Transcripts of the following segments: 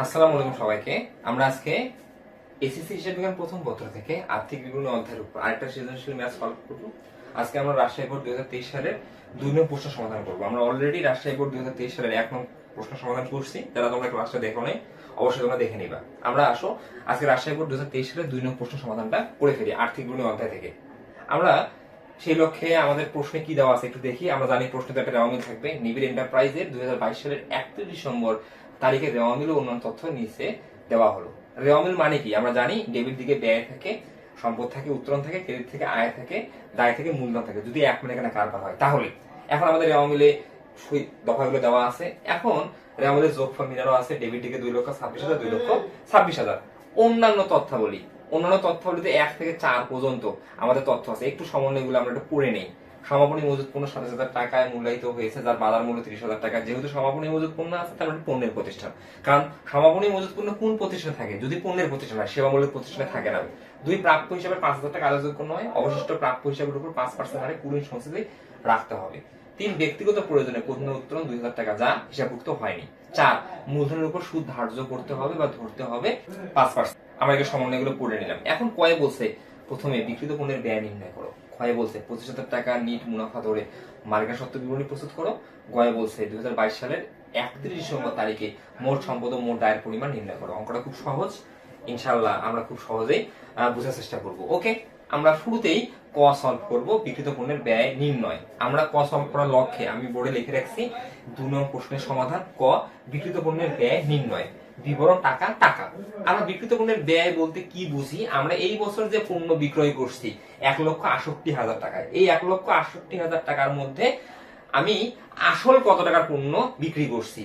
আসসালামু আলাইকুম সবাইকে। আমরা আজকে এসএসসি হিসাব বিজ্ঞান প্রথম পত্র থেকে আর্থিক বিবরণী অধ্যায়ের উপর আরেকটা সৃজনশীল ম্যাথ সলভ করব। আজকে আমরা রাজশাহী বোর্ড দুই হাজার তেইশ সালের দুই নং প্রশ্ন সমাধান করব। আমরা অলরেডি রাজশাহী বোর্ড দুই হাজার তেইশ সালের এক নং প্রশ্ন সমাধান করছি। যারা তোমরা ক্লাসটা দেখো নাই, অবশ্যই তোমরা দেখে নিবা। আমরা আসো, আজকে রাজশাহী বোর্ড দুই হাজার তেইশ সালের দুই নং প্রশ্ন সমাধানটা করে ফেলি আর্থিক বিবরণী অধ্যায় থেকে। আমরা সেই লক্ষ্যে আমাদের প্রশ্নে কি দেওয়া আছে একটু দেখি। আমরা জানি প্রশ্নে তো একটা মিল থাকবে। নিবিড় এন্টারপ্রাইজের দুই বাইশ সালের একত্রিশ ডিসেম্বর তারিখে রেওয়া মিল ও অন্যান্য তথ্য নিচে দেওয়া হলো। রেওয়া মিল মানে কি? আমরা জানি ডেবিট দিকে ব্যয় থাকে, সম্পদ থাকে উত্তরণ থাকে, ক্রেডিট থেকে আয় থাকে, দায় থেকে, মূলধন থাকে। যদি এক মিনিট এখানে কারবার হয়, তাহলে। এখন আমাদের রেওয়া মিলে সুই দফাগুলো দেওয়া আছে। এখন মিলের যোগফল মিলানো আছে, ডেবিট দিকে দুই লক্ষ ছাব্বিশ হাজার, দুই লক্ষ ছাব্বিশ হাজার। অন্যান্য তথ্যাবলী। অন্যান্য তথ্যাবলীতে এক থেকে চার পর্যন্ত আমাদের তথ্য আছে। একটু সমন্বয়গুলো আমরা একটু পড়ে নেই। সমাপনী মজুত পণ্য সাতাশ হাজার টাকায় মূল্যায়িত হয়েছে, যার বাজার মূল্য তিরিশ হাজার টাকা। যেহেতু সমাপনী মজুত পণ্য আছে, তার মানে পণ্যের প্রতিষ্ঠান। কারণ সমাপনী মজুত পণ্য কোন প্রতিষ্ঠানে থাকে? যদি পণ্যের প্রতিষ্ঠান হয়, সেবামূলক প্রতিষ্ঠানে থাকে না। দুই প্রাপ্য হিসাবে পাঁচ হাজার টাকা পণ্য হয় অবশিষ্ট প্রাপ্য হিসাবের উপর পাঁচ পার্সেন্ট হারে কুড়ি সংসদে রাখতে হবে। তিন, ব্যক্তিগত প্রয়োজনে পণ্য উত্তোলন দুই হাজার টাকা যা হিসাবভুক্ত হয়নি। চার, মূলধনের উপর সুদ ধার্য করতে হবে বা ধরতে হবে পাঁচ পার্সেন্ট আমরা এগুলো সমন্বয়গুলো পড়ে নিলাম। এখন কয়ে বলছে, প্রথমে বিকৃত পণ্যের ব্যয় নির্ণয় করো। ক্ষয়ে বলছে, পঁচিশ হাজার টাকা নিট মুনাফা ধরে মার্কা সত্ত্ব বিবরণী প্রস্তুত করো, গয়ে বলছে দুই সালের একত্রিশ ডিসেম্বর তারিখে মোট সম্পদ ও মোট দায়ের পরিমাণ নির্ণয় করো। অঙ্কটা খুব সহজ ইনশাল্লাহ আমরা খুব সহজেই বোঝার চেষ্টা করব, ওকে? আমরা শুরুতেই ক সলভ করব, বিকৃত পণ্যের ব্যয় নির্ণয়। আমরা ক সলভ করার লক্ষ্যে আমি বোর্ডে লিখে রাখছি, দু নম্বর প্রশ্নের সমাধান, ক, বিকৃত পণ্যের ব্যয় নির্ণয়। বিবরণ টাকা টাকা আমরা বিকৃত পণ্যের ব্যয় বলতে কি বুঝি? আমরা এই বছর যে পণ্য বিক্রয় করছি, এক লক্ষ আষট্টি হাজার টাকা এই এক লক্ষ আষট্টি হাজার টাকার মধ্যে আমি আসল কত টাকার পণ্য বিক্রি করছি?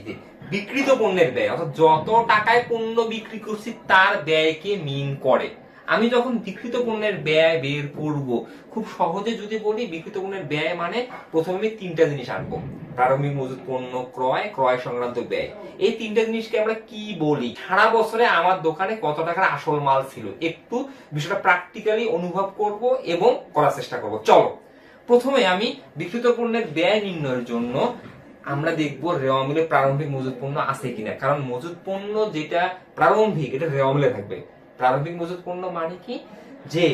বিকৃত পণ্যের ব্যয়, অর্থাৎ যত টাকায় পণ্য বিক্রি করছি, তার ব্যয়কে মিন করে। আমি যখন বিকৃত পণ্যের ব্যয় বের করব, খুব সহজে যদি বলি, বিকৃত পণ্যের ব্যয় মানে প্রথমে আমি তিনটা জিনিস আনব। প্রারম্ভিক মজুত পণ্য ক্রয় ক্রয় সংক্রান্ত ব্যয়। এই তিনটা জিনিসকে আমরা কি বলি? সারা বছরে আমার দোকানে কত টাকার আসল মাল ছিল? একটু বিষয়টা প্র্যাকটিক্যালি অনুভব করব এবং করার চেষ্টা করব। চলো, প্রথমে আমি বিকৃত পণ্যের ব্যয় নির্ণয়ের জন্য আমরা দেখব রেওয়া মিলে প্রারম্ভিক মজুত পণ্য আছে কিনা। কারণ মজুত পণ্য যেটা প্রারম্ভিক, এটা রেওয়া মিলে থাকবে। প্রারম্ভিক মজুত পণ্য মানে কি? যে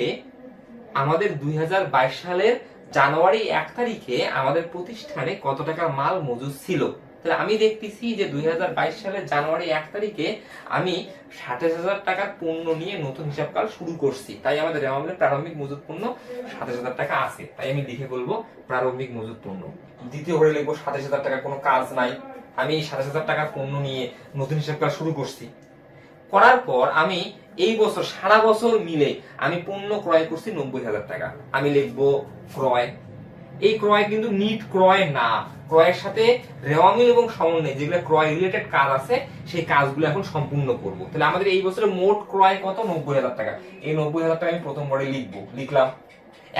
আমাদের দুই হাজার বাইশ সালের জানুয়ারি এক তারিখে আমাদের প্রতিষ্ঠানে কত টাকার মাল মজুদ ছিল? তাহলে আমি দেখতেছি যে দুই হাজার বাইশ সালের জানুয়ারি এক তারিখে আমি সাতাশ হাজার টাকার পণ্য নিয়ে নতুন হিসাবকাল শুরু করছি। তাই আমাদের আমাদের প্রারম্ভিক মজুদ পণ্য সাতাশ হাজার টাকা আছে। তাই আমি লিখে বলব প্রারম্ভিক মজুদ পণ্য। দ্বিতীয় ঘরে লিখব সাতাশ হাজার টাকার কোনো কাজ নাই। আমি সাতাশ হাজার টাকার পণ্য নিয়ে নতুন হিসাবকাল শুরু করছি। করার পর আমি এই বছর, সারা বছর মিলে আমি পণ্য ক্রয় করছি নব্বই হাজার টাকা। আমি লিখব ক্রয়। এই ক্রয় কিন্তু নিট ক্রয় না। ক্রয়ের সাথে রেওয়ামিল এবং সমন্বয়, যেগুলো ক্রয় রিলেটেড কাজ আছে, সেই কাজগুলো এখন সম্পূর্ণ করব। তাহলে আমাদের এই বছরে মোট ক্রয় কত? নব্বই হাজার টাকা। এই নব্বই হাজার টাকা আমি প্রথম বড়ে লিখব। লিখলাম।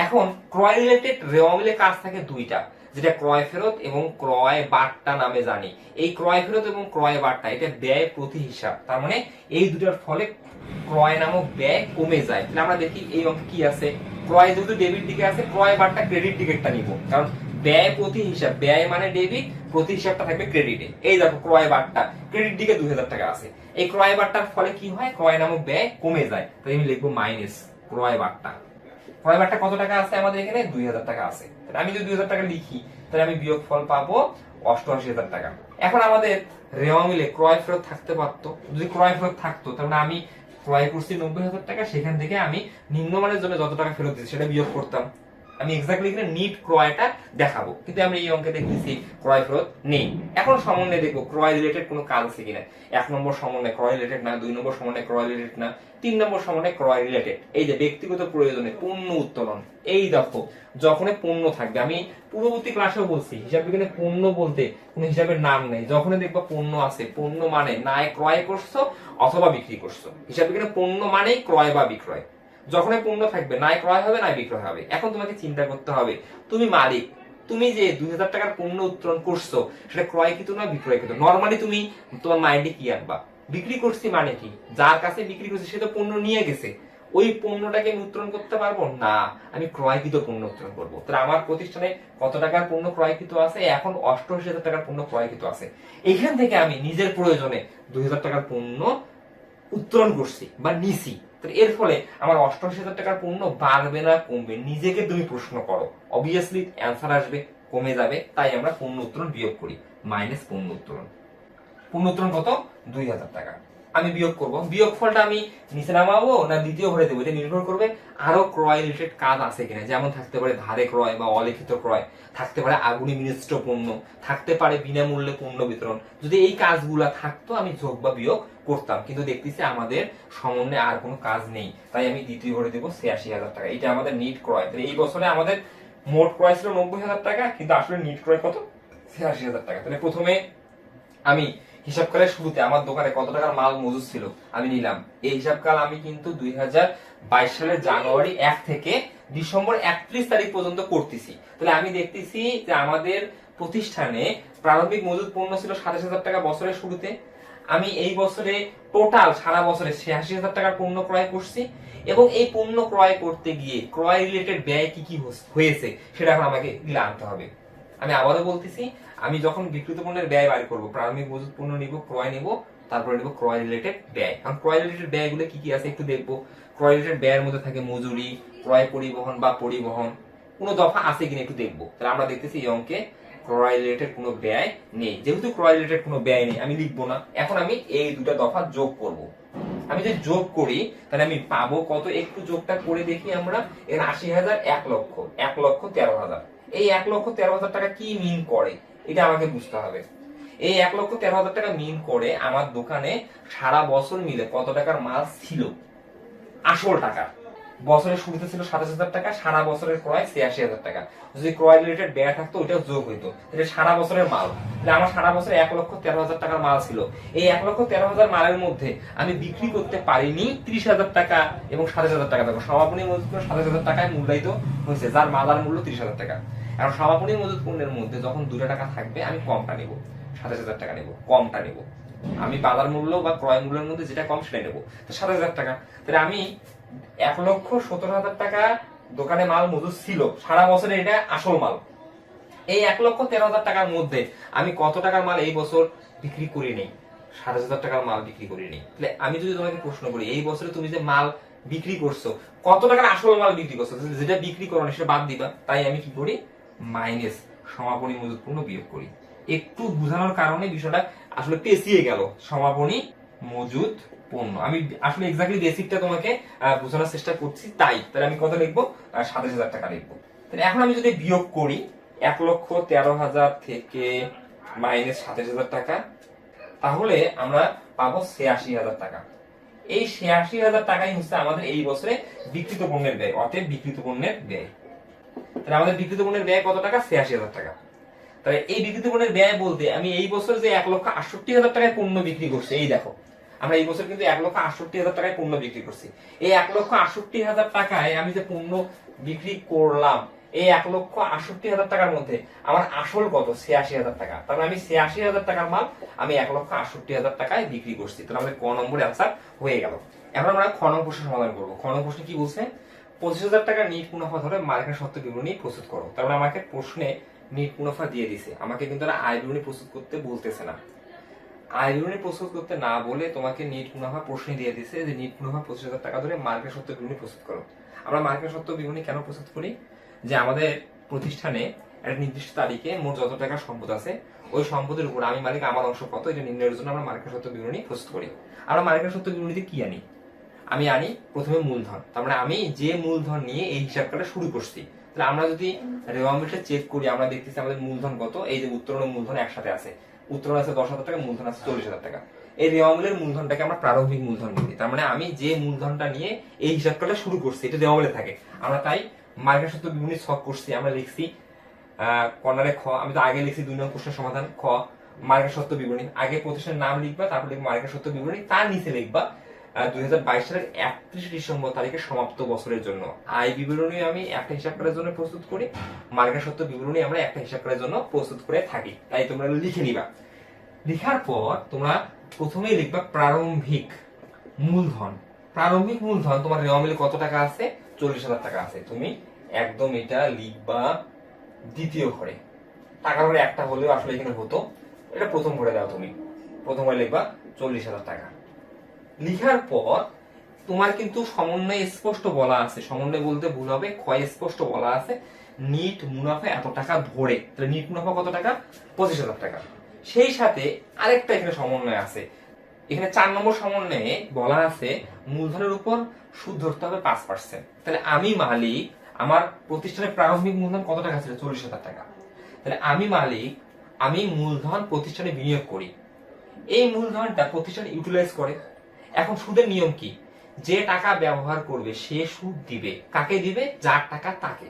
এখন ক্রয় রিলেটেড রেওয়ামিলের কাজ থাকে দুইটা। যেটা ক্রয় ফেরত এবং ক্রয় বার্তা নামে জানি। এই ক্রয় ফেরত এবং ক্রয় বার্তা এটা ব্যয় প্রতি হিসাব। তার মানে এই দুটার ফলে ক্রয় নামক ব্যয় কমে যায়। তাহলে আমরা দেখি এই অঙ্কে কি আছে। ক্রয় যেহেতু ডেবিট দিকে আছে, ক্রয় বার্তা ক্রেডিট টিকেটটা নিব। কারণ ব্যয় প্রতি হিসাব, ব্যয় মানে ডেবিট প্রতি হিসাবটা থাকবে ক্রেডিটে এই দেখো ক্রয় বার্তা ক্রেডিট দিকে দুই হাজার টাকা আছে। এই ক্রয় বার্তার ফলে কি হয়? ক্রয় নামক ব্যয় কমে যায়। তাই আমি লিখব মাইনাস ক্রয় বার্তা ক্রয় বার্তা কত টাকা আছে আমাদের এখানে? দুই হাজার টাকা আছে। তাহলে আমি যদি দুই হাজার টাকা লিখি, তাহলে আমি বিয়োগ ফল পাবো অষ্টআশি হাজার টাকা। এখন আমাদের রেওয়া মিলে ক্রয় ফেরত থাকতে পারতো। যদি ক্রয় ফেরত থাকতো, তাহলে আমি ক্রয় করছি নব্বই হাজার টাকা, সেখান থেকে আমি নিম্নমানের জন্য যত টাকা ফেরত দিচ্ছি সেটা বিয়োগ করতাম। আমি এক্স্যাক্টলি এখানে নিট ক্রয়টা দেখাবো। কিন্তু আমরা এই অঙ্কে দেখতেছি ক্রয় ফেরত নেই। এখন সমন্বয় দেখব, ক্রয় রিলেটেড কোনো কাজ আছে কিনা। এক নম্বর সমন্বয় ক্রয় রিলেটেড না, দুই নম্বর সমন্বয় ক্রয় রিলেটেড না, তিন নম্বর সমন্বয় ক্রয় রিলেটেড এই যে ব্যক্তিগত প্রয়োজনে পণ্য উত্তোলন, এই দেখো যখন পণ্য থাকবে, আমি পূর্ববর্তী ক্লাসেও বলছি, হিসাব বিজ্ঞানে পণ্য বলতে কোনো হিসাবের নাম নেই। যখন দেখব পণ্য আছে, পণ্য মানে নাই ক্রয় করছ অথবা বিক্রি করছ। হিসাব বিজ্ঞানে পণ্য মানেই ক্রয় বা বিক্রয়। যখনই পণ্য থাকবে নাই ক্রয় হবে নাই বিক্রয় হবে। এখন তোমাকে চিন্তা করতে হবে, তুমি মালিক, তুমি যে দুই হাজার টাকার পণ্য উত্তোলন করছ, সেটা ক্রয়কৃত না বিক্রয়কৃত? নর্মালি তুমি তোমার মাইন্ডে কি আনবা বিক্রি করছি মানে কি? যার কাছে বিক্রি করছি, সে তো পণ্য নিয়ে গেছে। ওই পণ্যটাকে আমি উত্তোলন করতে পারব? না, আমি ক্রয়কৃত পণ্য উত্তোলন করব। তাহলে আমার প্রতিষ্ঠানে কত টাকার পণ্য ক্রয়কৃত আছে? এখন অষ্টআশি হাজার টাকার পণ্য ক্রয়কৃত আছে। এখান থেকে আমি নিজের প্রয়োজনে দুই হাজার টাকার পণ্য উত্তোলন করছি বা নিছি। তো এর ফলে আমার অষ্টআশি হাজার টাকার পণ্য বাড়বে না, কমবে। নিজেকে তুমি প্রশ্ন করো। অবভিয়াসলি অ্যান্সার আসবে, কমে যাবে, তাই আমরা পণ্য উত্তোলন বিয়োগ করি মাইনাস পণ্য উত্তোলন পণ্য উত্তোলন কত? দুই হাজার টাকা। আমি বিয়োগ করব। বিয়োগ ফলটা আমি নিচে নামাবো না দ্বিতীয় ঘরে দেবো? এটা নির্ভর করবে আরও ক্রয় রিলেটেড কাজ আছে কিনা। যেমন থাকতে পারে ধারে ক্রয় বা অলিখিত ক্রয়। থাকতে পারে আগুনি মিনিস্ট পণ্য। থাকতে পারে বিনামূল্যে পণ্য বিতরণ। যদি এই কাজগুলা থাকতো, আমি যোগ বা বিয়োগ করতাম, কিন্তু দেখতেছি আমাদের সমন্বয়ে আর কোনো কাজ নেই। তাই আমি দ্বিতীয় ঘরে দেবো ছিয়াশি হাজার টাকা। এটা আমাদের নিট ক্রয়। তাহলে এই বছরে আমাদের মোট ক্রয় ছিল নব্বই হাজার টাকা, কিন্তু আসলে নিট ক্রয় কত? ছিয়াশি হাজার টাকা। তাহলে প্রথমে আমি হিসাব কালের শুরুতে আমার দোকানে কত টাকার মাল মজুদ ছিল আমি নিলাম। এই হিসাবকাল আমি কিন্তু দুই হাজার বাইশ সালের জানুয়ারি এক থেকে ডিসেম্বর একত্রিশ তারিখ পর্যন্ত করতেছি। তাহলে আমি দেখতেছি যে আমাদের প্রতিষ্ঠানে প্রারম্ভিক মজুদ পণ্য ছিল সাতাশ হাজার টাকা বছরের শুরুতে। আমি এই বছরে টোটাল সারা বছরে ছিয়াশি হাজার টাকার পণ্য ক্রয় করছি এবং এই পণ্য ক্রয় করতে গিয়ে ক্রয় রিলেটেড ব্যয় কি কি হয়েছে সেটা এখন আমাকে এগুলো আনতে হবে। আমি আবারও বলতেছি, আমি যখন বিক্রিত পণ্যের ব্যয় বাড়ি করব, প্রারম্ভিক মজুদ পণ্য নিব, ক্রয় নিব, তারপরে নিব ক্রয় রিলেটেড ব্যয়। কারণ ক্রয় রিলেটেড ব্যয়গুলো কি কি আছে একটু দেখব। ক্রয় রিলেটেড ব্যয়ের মধ্যে থাকে মজুরি, ক্রয় পরিবহন বা পরিবহন, কোনো দফা আছে কিনা একটু দেখব। তাহলে আমরা দেখতেছি এই অঙ্কে ক্রয় রিলেটেড কোনো ব্যয় নেই। যেহেতু ক্রয় রিলেটেড কোনো ব্যয় নেই, আমি লিখব না। এখন আমি এই দুটা দফা যোগ করব। আমি যদি যোগ করি, তাহলে আমি পাবো কত? একটু যোগটা করে দেখি আমরা। এর আশি হাজার এক লক্ষ। এক লক্ষ তেরো হাজার। এই এক লক্ষ তেরো হাজার টাকা কি মিন করে? এটা আমাকে বুঝতে হবে। এই এক লক্ষ তেরো হাজার টাকা মিন করে আমার দোকানে সারা বছর মিলে কত টাকার মাল ছিল? আসল টাকা। বছরের শুরুতে ছিল সাতাশ হাজার টাকা, সারা বছরের ক্রয় ছিয়াশি হাজার টাকা। যদি ক্রয় রিলেটেড ব্যয় থাকতো, ওইটাও যোগ হইতো। এটা সারা বছরের মাল। তাহলে আমার সারা বছরে এক লক্ষ তেরো হাজার টাকার মাল ছিল। এই এক লক্ষ তেরো হাজার মালের মধ্যে আমি বিক্রি করতে পারিনি ত্রিশ হাজার টাকা এবং সাতাশ হাজার টাকা। দেখো, সমাপনী মজুত করে সাতাশ হাজার টাকায় মূল্যায়িত হয়েছে, যার মালার মূল্য ত্রিশ হাজার টাকা। এখন সমাপনী মজুত পণ্যের মধ্যে যখন দুটো টাকা থাকবে, আমি কমটা নেব। সাতাশ হাজার টাকা নেব, কমটা নেব। আমি বাজার মূল্য বা ক্রয় মূল্যের মধ্যে যেটা কম সেটা নেব। সাত হাজার টাকা। তাহলে আমি এক লক্ষ সতেরো হাজার টাকা দোকানে মাল মজুদ ছিল। সারা বছরে এটা আসল মাল। এই এক লক্ষ তেরো হাজার টাকার মধ্যে আমি কত টাকার মাল এই বছর বিক্রি করি নেই? সাত হাজার টাকার মাল বিক্রি করি নেই। তাহলে আমি যদি তোমাকে প্রশ্ন করি, এই বছরে তুমি যে মাল বিক্রি করছ, কত টাকার আসল মাল বিক্রি করছ? যেটা বিক্রি করো সেটা বাদ দিবা। তাই আমি কি করি? মাইনাস সমাপনী মজুদ পূর্ণ বিয়োগ করি। একটু বোঝানোর কারণে বিষয়টা আসলে পেঁচিয়ে গেল। সমাপনী মজুদ পণ্য। আমি আসলে এক্স্যাক্টলি বেসিকটা তোমাকে বোঝানোর চেষ্টা করছি, তাই। তাহলে আমি কত লিখব? সাতাশ হাজার টাকা লিখব। তাহলে এখন আমি যদি বিয়োগ করি, এক লক্ষ তেরো হাজার থেকে মাইনাস সাতাশ হাজার টাকা, তাহলে আমরা পাবো ছিয়াশি হাজার টাকা। এই ছিয়াশি হাজার টাকাই হচ্ছে আমাদের এই বছরে বিকৃত পণ্যের ব্যয়, অতএব বিকৃত পণ্যের ব্যয়। তাহলে আমাদের বিকৃত পণ্যের ব্যয় কত টাকা? ছিয়াশি হাজার টাকা। তাহলে এই বিকৃত পণ্যের ব্যয় বলতে আমি এই বছর যে এক লক্ষ আটষট্টি হাজার টাকায় পণ্য বিক্রি করছি, এই দেখো। আমরা এই বছর কিন্তু এক লক্ষ আটষট্টি হাজার টাকায় পণ্য বিক্রি করছি। এই এক লক্ষ আটষট্টি হাজার টাকায় আমি যে পণ্য বিক্রি করলাম, এই এক লক্ষ আটষট্টি হাজার টাকার মধ্যে আমার আসল কত? ছিয়াশি হাজার টাকা। তাহলে আমি ছিয়াশি হাজার টাকার মাল আমি এক লক্ষ আটষট্টি হাজার টাকায় বিক্রি করছি। তাহলে আমাদের ক নম্বর অ্যান্সার হয়ে গেল। এখন আমরা খ নম্বর প্রশ্ন সমাধান করব। খ নম্বর প্রশ্নে কি বলছে? পঁচিশ হাজার টাকা নিট মুনাফা ধরে মার্কেট সত্য বিবরণী প্রস্তুত করো। তারপরে আমাকে প্রশ্নে মুনাফা দিয়ে দিছে। আমাকে কিন্তু তারা আয় বিবরণী প্রস্তুত করতে বলতেছে না। আয় বিবরণী প্রস্তুত করতে না বলে তোমাকে নিট মুনাফা প্রশ্নে দিয়ে দিছে যে নিট মুনাফা পঁচিশ হাজার টাকা ধরে মার্কেট সত্য বিবরণী প্রস্তুত করো। আমরা মার্কেট সত্য বিবরণী কেন প্রস্তুত করি? যে আমাদের প্রতিষ্ঠানে একটা নির্দিষ্ট তারিখে মোট যত টাকা সম্পদ আছে, ওই সম্পদের উপর আমি মালিক, আমার অংশ কত, এটা নির্ণয়ের জন্য আমরা মার্কেট সত্য বিবরণী প্রস্তুত করি। আমরা মার্কেট সত্য বিবরণীতে কি আনি? আমি আনি প্রথমে মূলধন। তার মানে আমি যে মূলধন নিয়ে এই হিসাবটা শুরু করছি তাহলে আমরা যদি রেওয়ামিটার চেক করি, আমরা দেখতেছি আমাদের মূলধন কত? এই যে উত্তরণ মূলধন একসাথে আছে। উত্তরণ আছে দশ হাজার টাকা, মূলধন আছে চল্লিশ হাজার টাকা। এই রেওয়ামিলের মূলধনটাকে আমরা প্রারম্ভিক মূলধন বলি। তার মানে আমি যে মূলধনটা নিয়ে এই হিসাবটা শুরু করছি, এটা রেওয়ামিলে থাকে। আমরা তাই মার্কেট সত্য বিভিন্ন ছক করছি, আমরা লিখছি কর্নারে খ, আমি তো আগে লিখছি দুই নম্বর প্রশ্নের সমাধান, খ মার্কেট সত্য বিবরণী। আগে প্রতিষ্ঠানের নাম লিখবা, তারপর লিখবা মার্কেট সত্য বিবরণী, তার নিচে লিখবা দুই হাজার বাইশ সালের একত্রিশ ডিসেম্বর তারিখে সমাপ্ত বছরের জন্য। আয় বিবরণী আমি একটা হিসাব করার জন্য প্রস্তুত করি। মার্কেট সত্য বিবরণী আমরা একটা হিসাব করার জন্য প্রস্তুত করে থাকি। তাই তোমরা লিখে নিবা। লিখার পর তোমরা প্রথমেই লিখবা প্রারম্ভিক মূলধন। প্রারম্ভিক মূলধন তোমার রেওয়া মিলে কত টাকা আছে? চল্লিশ হাজার টাকা আছে। তুমি একদম এটা লিখবা দ্বিতীয় ঘরে। টাকা ঘরে একটা হলেও আসলে এখানে হতো। এটা প্রথম ঘরে দাও তুমি। প্রথম ঘরে লিখবা চল্লিশ হাজার টাকা। লিখার পর তোমার কিন্তু সমন্বয়ে স্পষ্ট বলা আছে। সমন্বয় বলতে ভুল হবে ক্ষয় স্পষ্ট বলা আছে, নিট মুনাফা এত টাকা ধরে তাহলে নিট মুনাফা কত টাকা? পঁচিশ হাজার টাকা। সেই সাথে আরেকটা এখানে সমন্বয় আছে। এখানে চার নম্বর সমন্বয়ে বলা আছে, মূলধনের উপর সুদ ধরতে হবে পাঁচ পার্সেন্ট তাহলে আমি মালিক, আমার প্রতিষ্ঠানের প্রারম্ভিক মূলধন কত টাকা ছিল? চল্লিশ হাজার টাকা। তাহলে আমি মালিক, আমি মূলধন প্রতিষ্ঠানে বিনিয়োগ করি। এই মূলধনটা প্রতিষ্ঠান ইউটিলাইজ করে। এখন সুদের নিয়ম কি? যে টাকা ব্যবহার করবে, সে সুদ দিবে। কাকে দিবে? যার টাকা তাকে।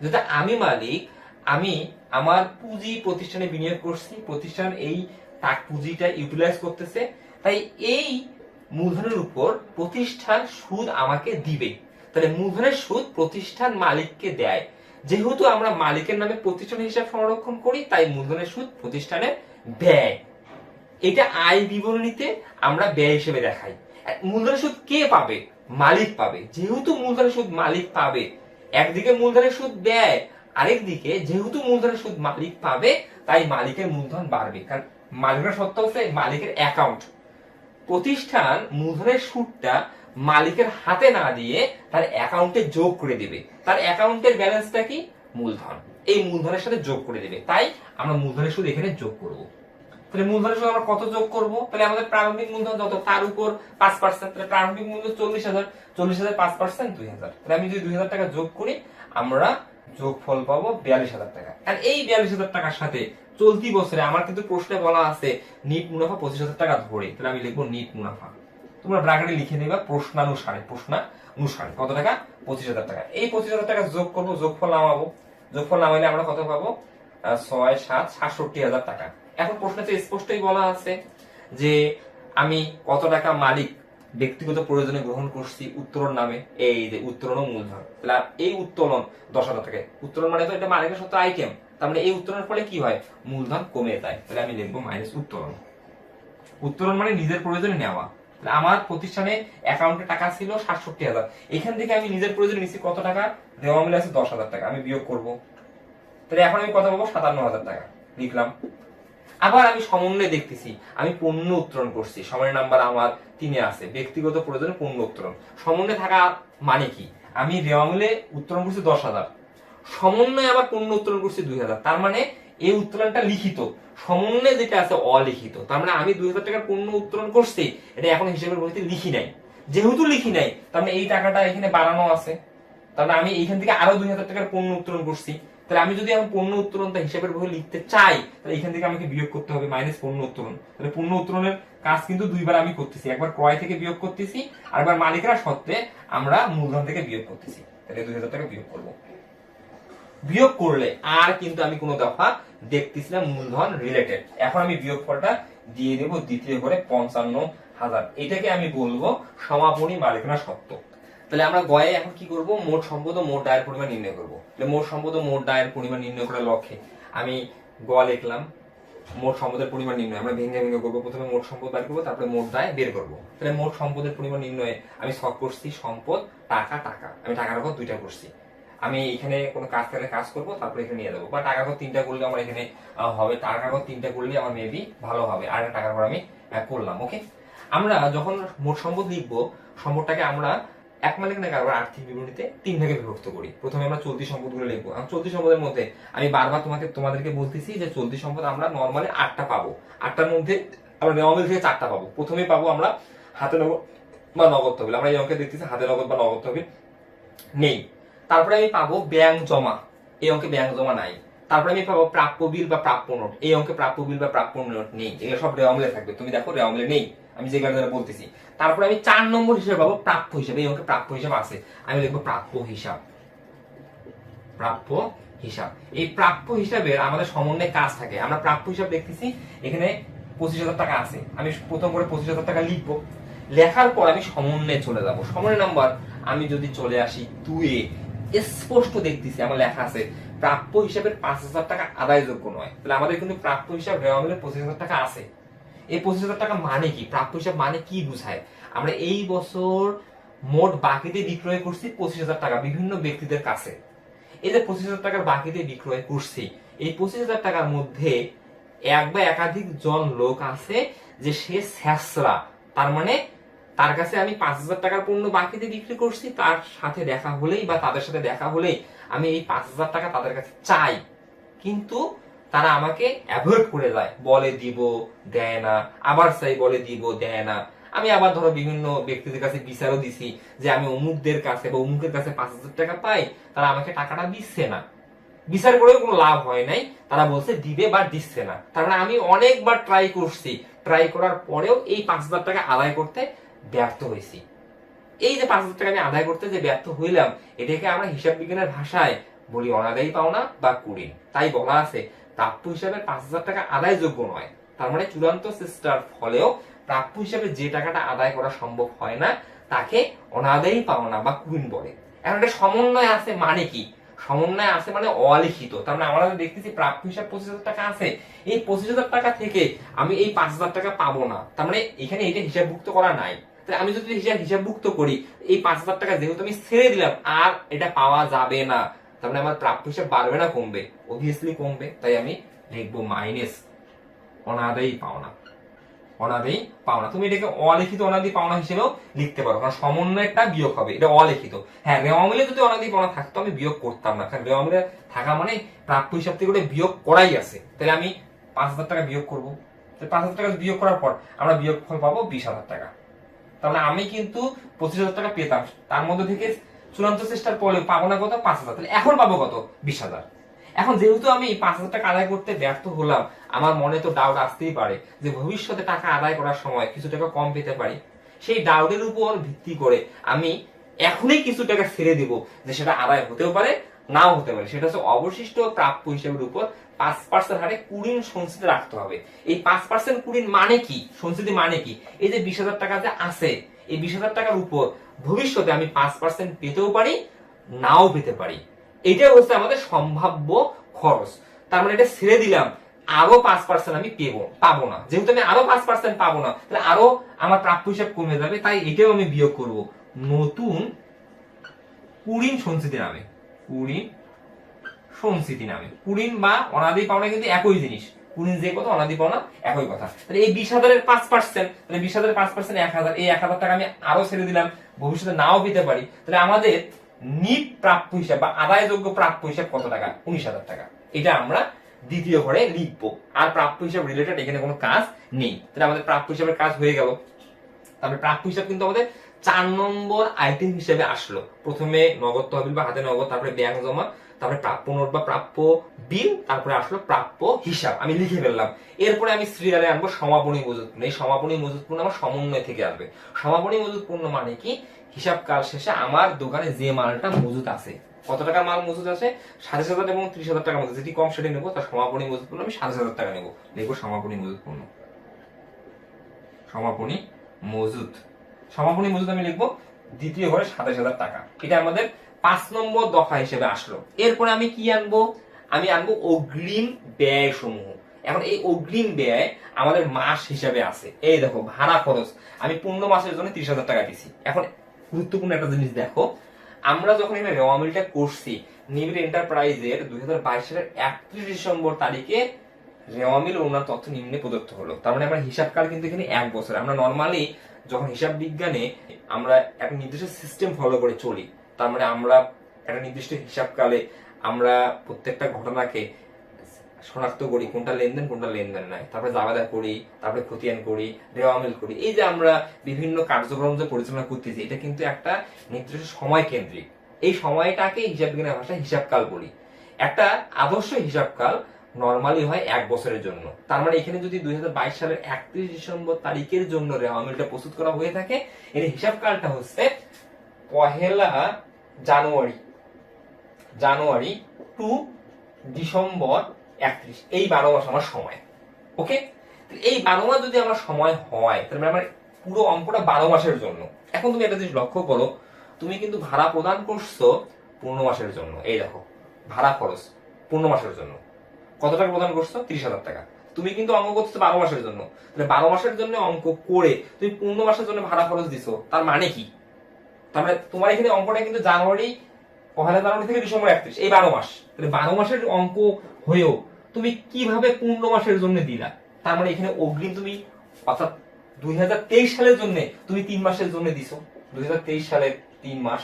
যেটা আমি মালিক, আমি আমার পুঁজি প্রতিষ্ঠানে বিনিয়োগ করছি, প্রতিষ্ঠান এই পুঁজিটা ইউটিলাইজ করতেছে, তাই এই মূলধনের উপর প্রতিষ্ঠান সুদ আমাকে দিবে। তাহলে মূলধনের সুদ প্রতিষ্ঠান মালিককে দেয়। যেহেতু আমরা মালিকের নামে প্রতিষ্ঠান হিসাব সংরক্ষণ করি, তাই মূলধনের সুদ প্রতিষ্ঠানের ব্যয়। এটা আয় বিবরণীতে আমরা ব্যয় হিসেবে দেখাই। আর মূলধনের সুদ কে পাবে? মালিক পাবে। যেহেতু মূলধনের সুদ মালিক পাবে, একদিকে মূলধনের সুদ ব্যয় আরেক দিকে যেহেতু মূলধনের সুদ মালিক পাবে, তাই মালিকের মূলধন বাড়বে। কারণ মালিকের সত্য হচ্ছে মালিকের অ্যাকাউন্ট প্রতিষ্ঠান মূলধনের সুদটা মালিকের হাতে না দিয়ে তার অ্যাকাউন্টে যোগ করে দেবে। তার অ্যাকাউন্টের ব্যালেন্সটা কি? মূলধন। এই মূলধনের সাথে যোগ করে দেবে। তাই আমরা মূলধনের সুদ এখানে যোগ করব। তাহলে মূলধনের সুদ আমরা কত যোগ করব? তাহলে আমাদের প্রারম্ভিক মূলধন যত, তার উপর পাঁচ পার্সেন্ট তাহলে প্রারম্ভিক মূলধন চল্লিশ হাজার চল্লিশ হাজার পাঁচ পার্সেন্ট দুই হাজার। তাহলে আমি যদি দুই হাজার টাকা যোগ করি, আমরা যোগফল পাবো বিয়াল্লিশ হাজার টাকা। আর এই বিয়াল্লিশ হাজার টাকার সাথে চলতি বছরে আমার কিন্তু প্রশ্নে বলা আছে, নিট মুনাফা পঁচিশ হাজার টাকা ধরে। তাহলে আমি লিখব নিট মুনাফা। তোমরা ব্রাকেটে লিখে নেবা প্রশ্নানুসারে প্রশ্নানুসারে। কত টাকা? পঁচিশ হাজার টাকা। এই পঁচিশ হাজার টাকা যোগ করব, যোগফল নামাবো। যোগফল নামাইলে আমরা কত পাবো? ছয়, সাত, সাতষট্টি হাজার টাকা। এখন প্রশ্নতে স্পষ্টই বলা আছে যে আমি কত টাকা মালিক ব্যক্তিগত প্রয়োজনে গ্রহণ করছি উত্তোলন নামে? এই যে উত্তোলন মূলধন। তাহলে এই উত্তোলন দশ হাজার টাকা উত্তোলন মানে তো এটা মালিকের সত্য আইটেম তার মানে এই উত্তোলনের ফলে কি হয়? মূলধন কমে যায়। তাহলে আমি লিখব মাইনাস উত্তোলন। উত্তোলন মানে নিজের প্রয়োজনে নেওয়া। আমার প্রতিষ্ঠানে অ্যাকাউন্টে টাকা ছিল সাতষট্টি হাজার। এখান থেকে আমি নিজের প্রয়োজনে নিচ্ছি কত টাকা? দেওয়া মিলে আছে দশ হাজার টাকা। আমি বিয়োগ করব। তাহলে এখন আমি কথা বলব সাতান্ন হাজার টাকা। লিখলাম। আবার আমি সমন্বয় দেখতেছি, আমি পণ্য উত্তরণ করছি। সময় নাম্বার আমার তিনে আছে, ব্যক্তিগত প্রয়োজনে পণ্য উত্তরণ। সমন্বয় থাকা মানে কি? আমি দেওয়া উত্তরণ করছি দশ হাজার। সমন্বয় আবার পণ্য উত্তোলন করছি দুই হাজার। তার মানে এই উত্তোলনটা লিখিত। সমন্বয় যেটা আছে অলিখিত। তার মানে আমি দুই হাজার টাকার পণ্য উত্তোলন করছি, এটা এখন হিসেবের বইতে লিখি নাই। যেহেতু লিখি নাই, তার মানে এই টাকাটা এখানে বাড়ানো আছে। তার মানে আমি এইখান থেকে আরও দুই হাজার টাকার পণ্য উত্তোলন করছি। তাহলে আমি যদি এখন পণ্য উত্তোলনটা হিসেবের বই লিখতে চাই, তাহলে এখান থেকে আমাকে বিয়োগ করতে হবে মাইনাস পণ্য উত্তোলন তাহলে পণ্য উত্তোলনের কাজ কিন্তু দুইবার আমি করতেছি। একবার ক্রয় থেকে বিয়োগ করতেছি আর একবার মালিকরা সত্ত্বে আমরা মূলধন থেকে বিয়োগ করতেছি। তাহলে দুই হাজার টাকা বিয়োগ করব। বিয়োগ করলে আর কিন্তু আমি কোনো দফা দেখতেছি না মূলধন রিলেটেড এখন আমি বিয়োগফলটা দিয়ে দেবো দ্বিতীয় করে পঞ্চান্ন হাজার। এটাকে আমি বলব সমাপনী মালিকানা সত্ত্ব। তাহলে আমরা গয়ে এখন কি করব? মোট সম্পদ ও মোট দায়ের পরিমাণ নির্ণয় করব। তাহলে মোট সম্পদ ও মোট দায়ের পরিমাণ নির্ণয় করার লক্ষ্যে আমি গ লিখলাম, মোট সম্পদের পরিমাণ নির্ণয়। আমরা ভেঙে ভেঙে করব। প্রথমে মোট সম্পদ বের করব, তারপরে মোট দায় বের করব। তাহলে মোট সম্পদের পরিমাণ নির্ণয়ে আমি সব করছি, সম্পদ, টাকা টাকা। আমি টাকার উপর দুইটা করছি। আমি এখানে কোনো কাজ থাকলে কাজ করব, তারপরে এখানে নিয়ে যাব। বা টাকার ঘর তিনটা করলে আমার এখানে হবে। টাকার ঘর তিনটা করলে আমার মেবি ভালো হবে। আর টাকার ঘর আমি করলাম ওকে আমরা যখন মোট সম্পদ লিখব, সম্পদটাকে আমরা এক মালিক না কারবার আর্থিক বিবরণীতে তিন ভাগে বিভক্ত করি। প্রথমে আমরা চলতি সম্পদগুলো লিখব। এখন চলতি সম্পদের মধ্যে আমি বারবার তোমাকে, তোমাদেরকে বলতেছি যে চলতি সম্পদ আমরা নর্মালি আটটা পাবো। আটটার মধ্যে আমরা নর্মাল থেকে চারটা পাবো। প্রথমে পাবো আমরা হাতে নগদ বা নগদ তহবিল। আমরা এই অঙ্কে দেখতেছি হাতে নগদ বা নগদ তহবিল নেই। তারপরে আমি পাবো ব্যাংক জমা। এই অঙ্কে ব্যাংক জমা নাই। তারপরে আমি পাবো প্রাপ্য বিল বা প্রাপ্য নোট। এই অঙ্কে প্রাপ্য বিল বা প্রাপ্য নোট নেই। এগুলো সব রেওয়ামলে থাকবে। তুমি দেখো রেওয়ামলে নেই। আমি যে কারণে বলতেছি। তারপরে আমি চার নম্বর হিসেবে পাবো প্রাপ্য হিসাবে, এই অঙ্কে প্রাপ্য হিসাব আছে। আমি লিখব প্রাপ্য হিসাব। প্রাপ্য হিসাব। এই প্রাপ্য হিসাবের আমাদের সমন্বয়ে কাজ থাকে। আমরা প্রাপ্য হিসাব দেখতেছি, এখানে পঁচিশ হাজার টাকা আছে। আমি প্রথম করে পঁচিশ হাজার টাকা লিখব। লেখার পর আমি সমন্বয়ে চলে যাব। সমন্বয় নাম্বার, আমি যদি চলে আসি দুয়ে স্পষ্ট দেখতেছি, আমার লেখা আছে, প্রাপ্য হিসাবের পাঁচ হাজার টাকা আদায়যোগ্য নয়। তাহলে আমাদের কিন্তু প্রাপ্য হিসাব রেওয়া মিলে পঁচিশ হাজার টাকা আছে। এই পঁচিশ হাজার টাকা মানে কি? প্রাপ্য হিসাব মানে কি বুঝায়? আমরা এই বছর মোট বাকিতে বিক্রয় করছি পঁচিশ হাজার টাকা বিভিন্ন ব্যক্তিদের কাছে। এই যে পঁচিশ হাজার টাকার বাকিতে বিক্রয় করছি, এই পঁচিশ হাজার টাকার মধ্যে এক বা একাধিক জন লোক আছে যে সে স্যাসরা তার মানে তার কাছে আমি পাঁচ হাজার টাকার পণ্য বাকিতে বিক্রি করছি, তার সাথে দেখা হলেই বা তাদের সাথে দেখা হলেই আমি এই পাঁচ হাজার টাকা তাদের কাছে চাই। কিন্তু তারা আমাকে অ্যাভয়েড করে যায় বলে দিব, দেয় না। আবার চাই বলে দিব, দেয় না। আমি আবার ধরো বিভিন্ন ব্যক্তিদের কাছে বিচারও দিছি যে আমি অমুকদের কাছে বা অমুকের কাছে পাঁচ হাজার টাকা পাই, তারা আমাকে টাকাটা দিচ্ছে না। বিচার করেও কোনো লাভ হয় নাই। তারা বলছে দিবে বা দিচ্ছে না। তার আমি অনেকবার ট্রাই করছি। ট্রাই করার পরেও এই পাঁচ হাজার টাকা আদায় করতে ব্যর্থ হয়েছি। এই যে পাঁচ হাজার টাকা আমি আদায় করতে যে ব্যর্থ হইলাম, এটাকে আমরা হিসাব বিজ্ঞানের ভাষায় বলি, অনাদায়ী পাওনা বা কুড়িন। তাই বলা আছে প্রাপ্য হিসাবে পাঁচ হাজার টাকা আদায়যোগ্য নয়। তার মানে চূড়ান্ত চেষ্টার ফলেও প্রাপ্য হিসাবে যে টাকাটা আদায় করা সম্ভব হয় না, তাকে অনাদায়ী পাওনা বা কুড়িন বলে। এখন একটা সমন্বয় আছে মানে কি? সমন্বয় আছে মানে অলিখিত। তার মানে আমরা দেখতেছি প্রাপ্য হিসাব পঁচিশ হাজার টাকা আছে। এই পঁচিশ হাজার টাকা থেকে আমি এই পাঁচ হাজার টাকা পাবো না। তার মানে এখানে এটা হিসাবভুক্ত করা নাই। আমি যদি হিসাব হিসাবভুক্ত করি, এই পাঁচ হাজার টাকা যেহেতু আমি ছেড়ে দিলাম, আর এটা পাওয়া যাবে না। মানে আমার প্রাপ্য হিসাব বাড়বে না, কমবে। অবভিয়াসলি কমবে, তাই আমি লিখব মাইনাস অনাদায়ী পাওনা। অনাদায়ী পাওনা। তুমি এটাকে অলিখিত অনাদি পাওনা হিসেবেও লিখতে পারো, কারণ সমন্বয়টা বিয়োগ হবে। এটা অলিখিত। হ্যাঁ রেওয়া মিলে যদি অনাদি পাওনা থাকতো, আমি বিয়োগ করতাম না। কারণ রেওয়া মিলে থাকা মানে প্রাপ্য হিসাব থেকে ওটা বিয়োগ করাই আছে। তাহলে আমি পাঁচ হাজার টাকা বিয়োগ করব। তাহলে পাঁচ হাজার টাকা বিয়োগ করার পর আমরা বিয়োগ ফল পাবো বিশ হাজার টাকা। তাহলে আমি কিন্তু পঁচিশ হাজার টাকা পেতাম। তার মধ্যে থেকে চূড়ান্ত চেষ্টার পরে পাবো না কত? পাঁচ হাজার। তাহলে এখন পাবো কত? বিশ হাজার। এখন যেহেতু আমি পাঁচ হাজার টাকা আদায় করতে ব্যর্থ হলাম, আমার মনে তো ডাউট আসতেই পারে যে ভবিষ্যতে টাকা আদায় করার সময় কিছু টাকা কম পেতে পারি। সেই ডাউটের উপর ভিত্তি করে আমি এখনই কিছু টাকা ছেড়ে দিব যে সেটা আদায় হতেও পারে, নাও হতে পারে। সেটা হচ্ছে অবশিষ্ট প্রাপ্য হিসেবের উপর পাঁচ পার্সেন্ট হারে কুড়িন সঞ্চিত রাখতে হবে। এই পাঁচ পার্সেন্ট কুড়িন মানে কি? সঞ্চিতি মানে কি? এই যে বিশ হাজার টাকা যে আছে, এই বিশ হাজার টাকার উপর ভবিষ্যতে আমি পাঁচ পার্সেন্ট পেতেও পারি, নাও পেতে পারি। এটা হচ্ছে আমাদের সম্ভাব্য খরচ। তার মানে এটা ছেড়ে দিলাম, আরও পাঁচ পার্সেন্ট আমি পেবো, পাবো না। যেহেতু আমি আরও পাঁচ পার্সেন্ট পাবো না, তাহলে আরও আমার প্রাপ্য হিসাব কমে যাবে, তাই এটাও আমি বিয়োগ করব। নতুন কুড়িন সঞ্চিতি নামে, কুড়িন সঞ্চিতি নামে। কুড়িন বা অনাদি পাওনা কিন্তু একই জিনিস। কুড়িন যে কথা অনাদি পাওনা একই কথা। তাহলে এই বিশ হাজারের পাঁচ পার্সেন্ট তাহলে বিশ হাজারের পাঁচ পার্সেন্ট এক হাজার, এই এক হাজার টাকা আমি আরও ছেড়ে দিলাম, ভবিষ্যতে নাও পেতে পারি। তাহলে আমাদের নিট প্রাপ্য হিসাব বা প্রাপ্য হিসাব কত টাকা? উনিশ হাজার টাকা। এটা আমরা দ্বিতীয় ঘরে লিখব। আর প্রাপ্য হিসাব রিলেটেড এখানে কোনো কাজ নেই। তাহলে আমাদের প্রাপ্য হিসাবের কাজ হয়ে গেল। তারপরে প্রাপ্য হিসাব কিন্তু আমাদের চার নম্বর আইটেম হিসেবে আসলো। প্রথমে নগদ তহবিল বা হাতে নগদ, তারপরে ব্যাংক জমা তারপরে প্রাপ্য নোট বা প্রাপ্য বিল, তারপরে আসলো প্রাপ্য হিসাব। আমি লিখে ফেললাম। এরপরে আমি সিরিয়ালে আনব সমাপনী মজুদ পূর্ণ এই সমাপনী মজুদ পূর্ণ আমার সমন্বয় থেকে আসবে। সমাপনী মজুদ পূর্ণ মানে কি? হিসাব কাল শেষে আমার দোকানে যে মালটা মজুদ আছে। কত টাকার মাল মজুদ আছে? সাতাশ হাজার এবং ত্রিশ হাজার টাকার মধ্যে যেটি কম সেটি নেব, তার সমাপনী মজুদ পূর্ণ আমি সাতাশ হাজার টাকা নেব। লিখব সমাপনী মজুদ পূর্ণ সমাপনী মজুত। সমাপনী মজুত আমি লিখব দ্বিতীয় ঘরে সাতাশ হাজার টাকা। এটা আমাদের পাঁচ নম্বর দফা হিসেবে আসলো। এরপরে আমি কি আনব? আমি আনব অগ্রিম ব্যয় সমূহ এখন এই অগ্রিম ব্যয় আমাদের মাস হিসাবে আছে। এই দেখো, ভাড়া খরচ। আমি পূর্ণ মাসের জন্য ত্রিশ হাজার টাকা দিছি। এখন গুরুত্বপূর্ণ একটা জিনিস দেখো, আমরা যখন এখানে রেওয়া মিলটা করছি নিবিড় এন্টারপ্রাইজের দুই হাজার বাইশ সালের একত্রিশ ডিসেম্বর তারিখে রেওয়া মিল ওনার তথ্য নিম্নে প্রদত্ত হলো। তার মানে আমরা হিসাবকাল কিন্তু এখানে এক বছর আমরা নর্মালি যখন হিসাব বিজ্ঞানে আমরা একটা নির্দিষ্ট সিস্টেম ফলো করে চলি তার মানে আমরা একটা নির্দিষ্ট হিসাবকালে আমরা প্রত্যেকটা ঘটনাকে শনাক্ত করি, কোনটা লেনদেন কোনটা লেনদেন নয় তারপরে জাবেদা করি, তারপরে খতিয়ান করি রেওয়ামিল করি। এই যে আমরা বিভিন্ন কার্যক্রম যে পরিচালনা করতেছি, এটা কিন্তু একটা নির্দিষ্ট সময় কেন্দ্রিক। এই সময়টাকে হিসাব বিজ্ঞানের ভাষায় হিসাবকাল বলি। একটা আদর্শ হিসাবকাল নর্মালি হয় এক বছরের জন্য। তার মানে এখানে যদি দুই হাজার বাইশ সালের একত্রিশ ডিসেম্বর তারিখের জন্য রেওয়ামিলটা প্রস্তুত করা হয়ে থাকে, এর হিসাবকালটা হচ্ছে পহেলা জানুয়ারি। জানুয়ারি টু ডিসেম্বর একত্রিশ। এই বারো মাস আমার সময়। ওকে? এই বারো মাস যদি আমার সময় হয়, তাহলে আমার পুরো অঙ্কটা বারো মাসের জন্য। এখন তুমি একটা জিনিস লক্ষ্য করো, তুমি কিন্তু ভাড়া প্রদান করছ পূর্ণ মাসের জন্য। এই দেখো, ভাড়া খরচ পূর্ণ মাসের জন্য। কত টাকা প্রদান করছ? ত্রিশ হাজার টাকা। তুমি কিন্তু অঙ্ক করছ বারো মাসের জন্য। তাহলে বারো মাসের জন্য অঙ্ক করে তুমি পূর্ণ মাসের জন্য ভাড়া খরচ দিছো, তার মানে কি? মানে তোমার এখানে অঙ্কটা কিন্তু জানুয়ারি পহেলা জানুয়ারি থেকে ডিসেম্বর একত্রিশ, এই বারো মাস। তাহলে বারো মাসের অঙ্ক হয়েও তুমি কীভাবে পূর্ণ মাসের জন্য দিলা? তার মানে এখানে অগ্রিম তুমি অর্থাৎ দুই সালের জন্য তুমি তিন মাসের জন্য দিছো। দুই সালের তিন মাস।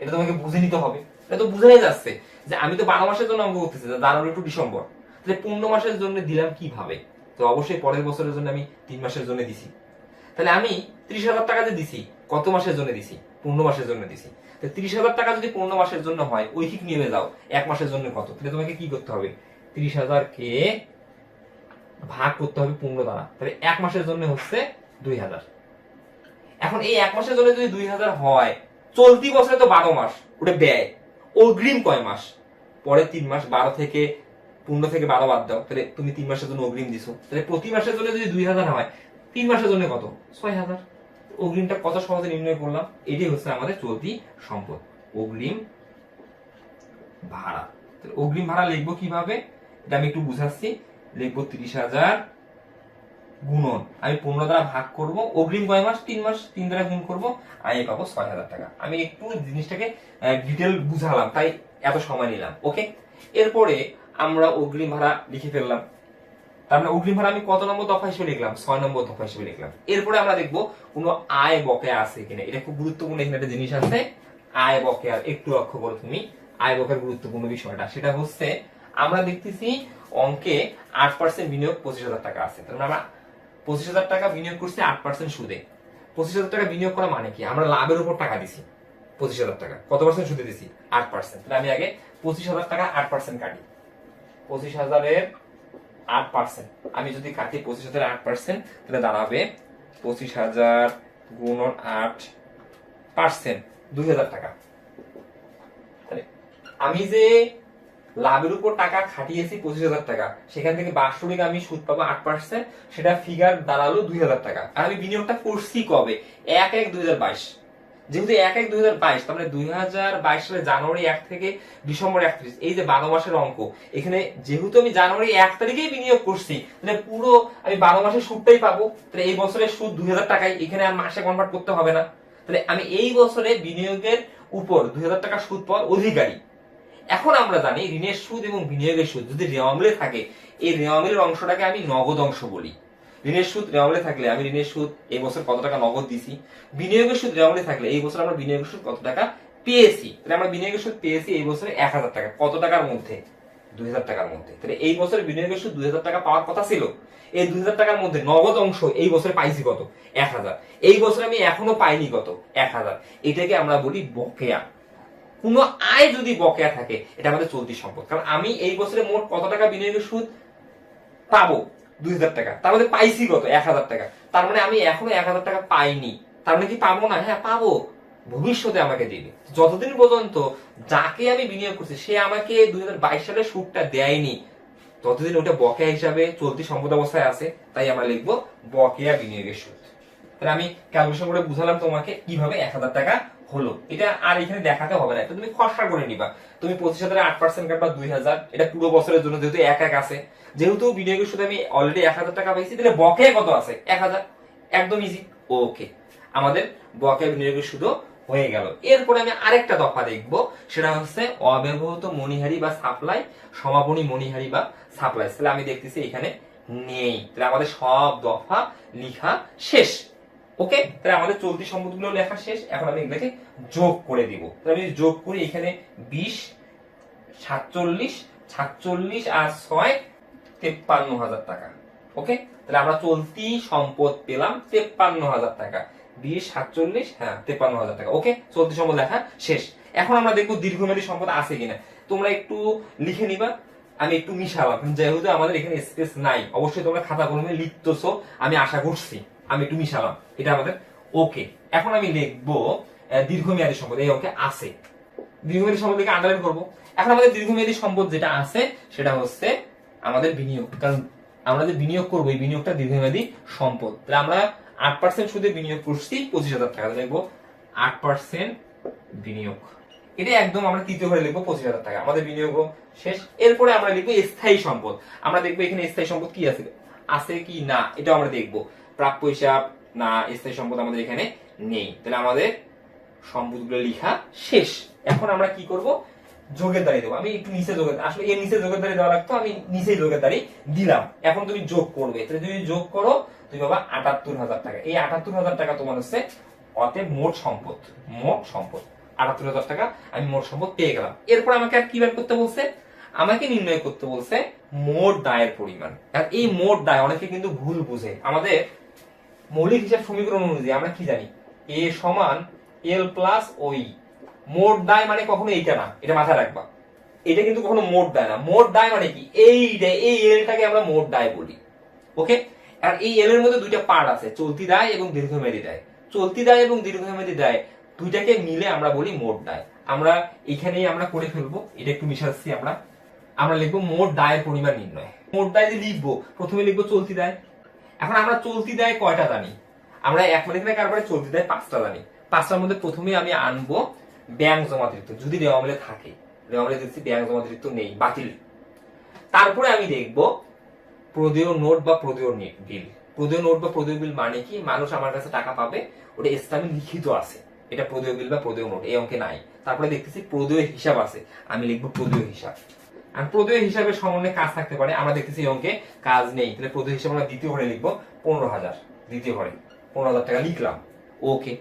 এটা তোমাকে বুঝে নিতে হবে। এটা তো বুঝাই যাচ্ছে যে আমি তো বারো মাসের জন্য অঙ্ক করতেছি জানুয়ারি টু ডিসেম্বর। তাহলে পূর্ণ মাসের জন্য দিলাম কীভাবে? তো অবশ্যই পরের বছরের জন্য আমি তিন মাসের জন্য দিছি। তাহলে আমি ত্রিশ হাজার টাকা যে দিছি, কত মাসের জন্য দিছি? পূর্ণ মাসের জন্য দিছি। তো ত্রিশ হাজার টাকা যদি পূর্ণ মাসের জন্য হয় ঐহিক নিয়ে যাও, এক মাসের জন্য কত? তাহলে তোমাকে কি করতে হবে? ত্রিশ হাজার কে ভাগ করতে হবে পূর্ণ দ্বারা। তাহলে এক মাসের জন্য হচ্ছে দুই হাজার। এখন এই এক মাসের জন্য যদি দুই হাজার হয়, চলতি বছরে তো বারো মাস, ওটা ব্যয়। অগ্রিম কয় মাস? পরে তিন মাস, বারো থেকে, পূর্ণ থেকে বারো বাদ দাও, তাহলে তুমি তিন মাসের জন্য অগ্রিম দিছো। তাহলে প্রতি মাসের জন্য যদি দুই হাজার হয়, তিন মাসের জন্য কত? ছয় হাজার। অগ্রিমটা কত সহজে নির্ণয় করলাম? এটাই হচ্ছে আমাদের চলতি সম্পদ। অগ্রিম ভাড়া। অগ্রিম ভাড়া লিখব কীভাবে? এটা আমি একটু বুঝাচ্ছি। লিখব তিরিশ হাজার গুণন। আমি পনেরো দ্বারা ভাগ করব। অগ্রিম কয় মাস? তিন মাস। তিন দ্বারা গুণ করব। আমি পাবো ছয় হাজার টাকা। আমি একটু জিনিসটাকে ডিটেল বুঝালাম, তাই এত সময় নিলাম। ওকে এরপরে আমরা অগ্রিম ভাড়া লিখে ফেললাম। তার মানে অগ্রিম ভাড়া আমি কত নম্বর দফা হিসেবে লিখলাম ছয় নম্বর দফা হিসেবে লিখলাম এরপরে আমরা দেখব কোনো আয় বকেয়া আছে কিনা। এটা খুব গুরুত্বপূর্ণ এখানে একটা জিনিস আছে। আয় বকেয়া, একটু লক্ষ্য করো তুমি। আয় বকেয়ার গুরুত্বপূর্ণ বিষয়টা। সেটা হচ্ছে, আমরা দেখতেছি অঙ্কে আট পার্সেন্ট বিনিয়োগ পঁচিশ হাজার টাকা আছে। তার মানে আমরা পঁচিশ হাজার টাকা বিনিয়োগ করছি, আট পার্সেন্ট সুদে। পঁচিশ হাজার টাকা বিনিয়োগ করা মানে কি? আমরা লাভের উপর টাকা দিছি, পঁচিশ হাজার টাকা। কত পার্সেন্ট সুদে দিছি? আট পার্সেন্ট তাহলে আমি আগে পঁচিশ হাজার টাকা আট পার্সেন্ট কাটি। পঁচিশ হাজারের আট পার্সেন্ট আমি যদি কাটি পঁচিশ হাজার আট পার্সেন্ট তাহলে দাঁড়াবে পঁচিশ হাজার গুণন আট পার্সেন্ট দুই হাজার টাকা। আমি যে লাভের উপর টাকা খাটিয়েছি পঁচিশ হাজার টাকা, সেখান থেকে বাৎসরিক আমি সুদ পাবো আট পার্সেন্ট সেটা ফিগার দাঁড়াল দুই হাজার টাকা। আর আমি বিনিয়োগটা করছি কবে? এক এক দুই হাজার বাইশ। যেহেতু এক এক দুই হাজার বাইশ, তার মানে দুই হাজার বাইশ সালে জানুয়ারি এক থেকে ডিসেম্বর একত্রিশ, এই যে বারো মাসের অঙ্ক, এখানে যেহেতু আমি জানুয়ারি এক তারিখেই বিনিয়োগ করছি, তাহলে পুরো আমি বারো মাসের সুদটাই পাবো, তাহলে এই বছরের সুদ দুই হাজার টাকায়, এখানে আর মাসে কনভার্ট করতে হবে না। তাহলে আমি এই বছরে বিনিয়োগের উপর দুই হাজার টাকা সুদ পাওয়ার অধিকারী। এখন আমরা জানি ঋণের সুদ এবং বিনিয়োগের সুদ যদি রেওয়ামলে থাকে, এই রেওয়ামলের অংশটাকে আমি নগদ অংশ বলি। ঋণের সুদ রেওয়ামলে থাকলে আমি ঋণের সুদ এই বছর কত টাকা নগদ দিছি? বিনিয়োগের সুদ রেওয়ামলে থাকলে এই বছর আমরা বিনিয়োগের সুদ কত টাকা পেয়েছি? তাহলে আমরা বিনিয়োগের সুদ পেয়েছি এই বছরে এক হাজার টাকা। কত টাকার মধ্যে? দুই হাজার টাকার মধ্যে। তাহলে এই বছর বিনিয়োগের সুদ দুই হাজার টাকা পাওয়ার কথা ছিল। এই দুই হাজার টাকার মধ্যে নগদ অংশ এই বছরে পাইছি কত? এক হাজার। এই বছর আমি এখনও পাইনি কত? এক হাজার। এটাকে আমরা বলি বকেয়া। কোনো আয় যদি বকেয়া থাকে, এটা আমাদের চলতি সম্পদ। কারণ আমি এই বছরে মোট কত টাকা বিনিয়োগের সুদ পাবো? দুই হাজার টাকা। তার মধ্যে পাইছি কত? এক হাজার টাকা। তার মানে আমি এখনও এক হাজার টাকা পাইনি। তার মানে কি পাবো না? হ্যাঁ পাবো। ভবিষ্যতে আমাকে দিবে। যতদিন পর্যন্ত যাকে আমি বিনিয়োগ করছি, সে আমাকে দুই হাজার বাইশ সালে সুদটা দেয়নি। ততদিন ওটা বকেয়া হিসাবে চলতি সম্পদ অবস্থায় আছে, তাই আমরা লিখব বকেয়া বিনিয়োগের সুদ। তাহলে আমি ক্যালকুলেশন করে বুঝালাম তোমাকে কীভাবে এক হাজার টাকা হলো। এটা আর এখানে দেখাতে হবে না। তুমি খসড়া করে নিবা। তুমি পঁচিশ হাজার আট পার্সেন্ট কাটবা দুই হাজার। এটা পুরো বছরের জন্য যেহেতু এক এক আছে। যেহেতু বিনিয়োগের সুদ আমি অলরেডি এক হাজার টাকা পাইছি, তাহলে বকে কত আছে? এক হাজার। একদম ইজি ওকে আমাদের বকে বিনিয়োগের সুদও হয়ে গেল। এরপরে আমি আরেকটা দফা দেখব, সেটা হচ্ছে অব্যবহৃত মণিহারি বা সাপ্লাই সমাপনী মণিহারি বা সাপ্লাই তাহলে আমি দেখতেছি এখানে নেই। তাহলে আমাদের সব দফা লিখা শেষ। ওকে তাহলে আমাদের চলতি সম্পদগুলো লেখা শেষ। এখন আমি এগুলোকে যোগ করে দিব। তাহলে আমি যোগ করি, এখানে বিশ, সাতচল্লিশ সাতচল্লিশ আর ছয় তেপ্পান্ন হাজার টাকা। ওকে? তাহলে আমরা চলতি সম্পদ পেলাম তেপ্পান্ন হাজার টাকা। সাতচল্লিশ হ্যাঁ তেপ্পান্ন হাজার টাকা। ওকে? চলতি সম্পদ শেষ। এখন আমরা দেখব দীর্ঘমেয়াদী সম্পদ আছে কিনা। তোমরা একটু লিখে নিবা। আমি একটু মিশালাম। যেহেতু আমাদের এখানে স্পেস নাই, অবশ্যই তোমরা খাতা কলমে লিখতেছো। আমি আশা করছি, আমি একটু মিশালাম। এটা আমাদের ওকে এখন আমি লিখব দীর্ঘমেয়াদী সম্পদ। এই অঙ্কে আছে। দীর্ঘমেয়াদী সম্পদ লিখে আন্ডারলাইন করব। এখন আমাদের দীর্ঘমেয়াদী সম্পদ যেটা আছে, সেটা হচ্ছে আমাদের বিনিয়োগ, কারণ আমরা যে বিনিয়োগ করব, এই বিনিয়োগটা দীর্ঘমেয়াদী সম্পদ। তাহলে আমরা আট পার্সেন্ট সুদে বিনিয়োগ করছি, পঁচিশ হাজার টাকা। লিখব আট পার্সেন্ট বিনিয়োগ। এটা একদম আমরা তৃতীয় ঘরে লিখব, পঁচিশ হাজার টাকা। আমাদের বিনিয়োগ শেষ। এরপরে আমরা লিখব স্থায়ী সম্পদ। আমরা দেখব এখানে স্থায়ী সম্পদ কি আছে? আছে কি না? এটাও আমরা দেখব। প্রাপ্য হিসাব, না, স্থায়ী সম্পদ আমাদের এখানে নেই। তাহলে আমাদের সম্পদগুলো লিখা শেষ। এখন আমরা কি করব? যোগের দাঁড়িয়ে দেবো। আমি একটু নিচে যোগের আসলে এর নিচে যোগের দাঁড়িয়ে দেওয়া লাগতো, আমি নিচেই যোগের দাঁড়িয়ে দিলাম। এখন তুমি যোগ করবে। তাহলে তুমি যোগ করো, তুমি বাবা আটাত্তর হাজার টাকা। এই আটাত্তর হাজার টাকা তোমার হচ্ছে অতএব মোট সম্পদ মোট সম্পদ। আটাত্তর হাজার টাকা, আমি মোট সম্পদ পেয়ে গেলাম। এরপর আমাকে আর কি বের করতে বলছে? আমাকে নির্ণয় করতে বলছে মোট দায়ের পরিমাণ। আর এই মোট দায় অনেকে কিন্তু ভুল বুঝে। আমাদের মৌলিক হিসাব সমীকরণ অনুযায়ী আমরা কি জানি? এ সমান এল প্লাস ওই মোট দায় মানে কখনো এইটা না, এটা মাথায় রাখবা। এটা কিন্তু কখনো মোট দায় না। মোট দায় মানে কি? এই এই এলটাকে আমরা মোট দায় বলি। ওকে আর এই এল এর মধ্যে দুইটা পার্ট আছে, চলতি দায় এবং দীর্ঘমেয়াদী দায়। চলতি দায় এবং দীর্ঘমেয়াদী দায় দুইটাকে মিলে আমরা বলি মোট দায়। আমরা এখানেই আমরা করে ফেলব, এটা একটু মিশাচ্ছি আমরা। আমরা লিখব মোট দায়ের পরিমাণ নির্ণয়। মোট দায় যে লিখব, প্রথমে লিখব চলতি দায়। এখন আমরা চলতি দায় কয়টা জানি? আমরা এক মিনিট কারবারে চলতি দায় পাঁচটা জানি। পাঁচটার মধ্যে প্রথমে আমি আনব ব্যাংক জমা জমাতিরিক্ত যদি রেওয়ামিলে থাকে, রেওয়ামিলে দেখছি ব্যাংক জমাতিরিক্ত নেই, বাতিল। তারপরে আমি দেখব প্রদেয় নোট বা প্রদেয় বিল। প্রদেয় নোট বা প্রদেয় বিল মানে কি? মানুষ আমার কাছে টাকা পাবে, ওটা ইসলামে লিখিত আছে। এটা প্রদেয় বিল বা প্রদেয় নোট, এই অঙ্কে নাই। তারপরে দেখতেছি প্রদেয় হিসাব আছে, আমি লিখব প্রদেয় হিসাব। আর প্রদেয় হিসাবে সমন্বয়ে কাজ থাকতে পারে, আমরা দেখতেছি এই অঙ্কে কাজ নেই। তাহলে প্রদেয় হিসাবে আমরা দ্বিতীয় ঘরে লিখব, পনেরো হাজার। দ্বিতীয় ঘরে, পনেরো হাজার টাকা লিখলাম। ওকে।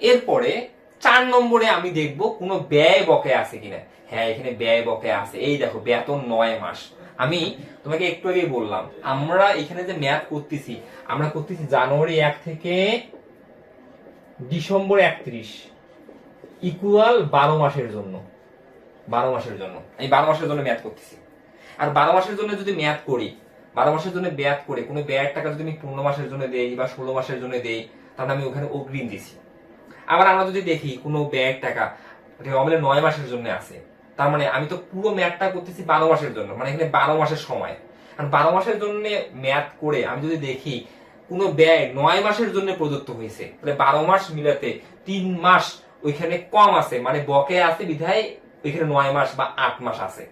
এরপরে চার নম্বরে আমি দেখব কোনো ব্যয় বকে আছে কিনা। হ্যাঁ এখানে ব্যয় বকে আছে। এই দেখো, বেতন নয় মাস। আমি তোমাকে একটু আগেই বললাম, আমরা এখানে যে ম্যাথ করতেছি, আমরা করতেছি জানুয়ারি এক থেকে ডিসেম্বর একত্রিশ। ইকুয়াল বারো মাসের জন্য। বারো মাসের জন্য। আমি বারো মাসের জন্য ম্যাথ করতেছি। আর বারো মাসের জন্য যদি ম্যাথ করি, বারো মাসের জন্য ব্যাথ করে, কোনো ব্যয়ের টাকা যদি আমি পনেরো মাসের জন্য দেই বা ষোলো মাসের জন্য দেই, তাহলে আমি ওখানে অগ্রিম দিছি। আবার আমরা যদি দেখি কোনো ব্যয়ের টাকা আমাদের নয় মাসের জন্য আছে, তার মানে আমি তো পুরো ম্যাথটা করতেছি বারো মাসের জন্য মানে এখানে বারো মাসের সময়। আর বারো মাসের জন্য ম্যাথ করে আমি যদি দেখি কোনো ব্যয় নয় মাসের জন্য প্রদত্ত হয়েছে, তাহলে বারো মাস মিলাতে তিন মাস ওইখানে কম আছে মানে বকে আছে বিধায় ওইখানে নয় মাস বা আট মাস আছে।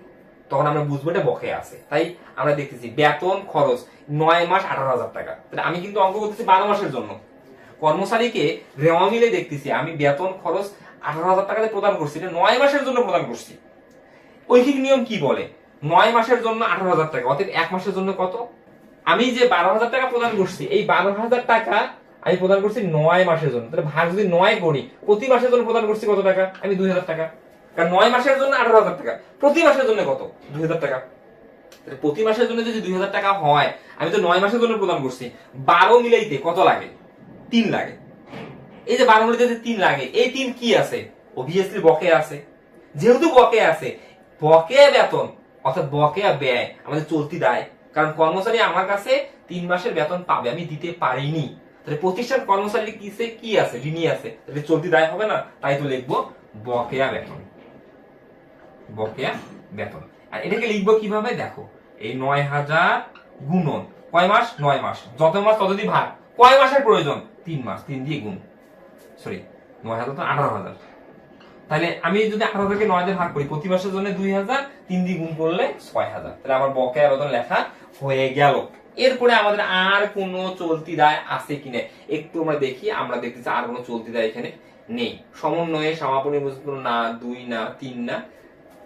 তখন আমরা বুঝব এটা বকে আছে। তাই আমরা দেখতেছি বেতন, খরচ, নয় মাস আঠারো হাজার টাকা। তাহলে আমি কিন্তু অঙ্ক করতেছি বারো মাসের জন্য। কর্মচারীকে রেওয়া মিলে দেখতেছি, আমি বেতন খরচ আঠারো হাজার টাকাতে প্রদান করছি, এটা নয় মাসের জন্য প্রদান করছি। ঐহিক নিয়ম কি বলে? নয় মাসের জন্য আঠারো হাজার টাকা অর্থাৎ এক মাসের জন্য কত? আমি যে বারো হাজার টাকা প্রদান করছি, এই বারো হাজার টাকা আমি প্রদান করছি নয় মাসের জন্য। তাহলে ভাগ যদি নয় করি, প্রতি মাসের জন্য প্রদান করছি কত টাকা? আমি দুই হাজার টাকা। কারণ নয় মাসের জন্য আঠারো হাজার টাকা, প্রতি মাসের জন্য কত? দুই হাজার টাকা। প্রতি মাসের জন্য যদি দুই হাজার টাকা হয়, আমি তো নয় মাসের জন্য প্রদান করছি। বারো মিলাইতে কত লাগে? তিন লাগে। এই যে বারো মিলাইতে তিন লাগে। এই তিন কি আছে? অবভিয়াসলি বকে আছে। যেহেতু বকে আছে বকেয়া বেতন, অর্থাৎ বকেয়া ব্যয় আমাদের চলতি দায়। কারণ কর্মচারী আমার কাছে তিন মাসের বেতন পাবে, আমি দিতে পারিনি। তাহলে প্রতিষ্ঠান কর্মচারী কিসে কি আছে? ঋণী আছে। তাহলে চলতি দায় হবে না? তাই তো লিখব বকেয়া বেতন। বকেয়া বেতন। আর এটাকে লিখব কীভাবে? দেখো, এই নয় হাজার গুণন। কয় মাস? নয় মাস। যত মাস ততদিন ভাগ। কয় মাসের প্রয়োজন? তিন মাস, তিন দিয়ে গুণ। সরি নয় হাজার তো আঠারো হাজার। তাহলে আমি যদি আঠারো থেকে নয় হাজার ভাগ করি, প্রতি মাসের জন্য দুই হাজার, তিন দিয়ে গুণ করলে ছয় হাজার। তাহলে আমার বকেয়া বেতন লেখা হয়ে গেল। এরপরে আমাদের আর কোনো চলতি দায় আছে কিনা একটু আমরা দেখি, আমরা দেখতেছি আর কোনো চলতি দায় এখানে নেই। সমন্বয়ে সমাপনী বুঝব না, দুই না, তিন না,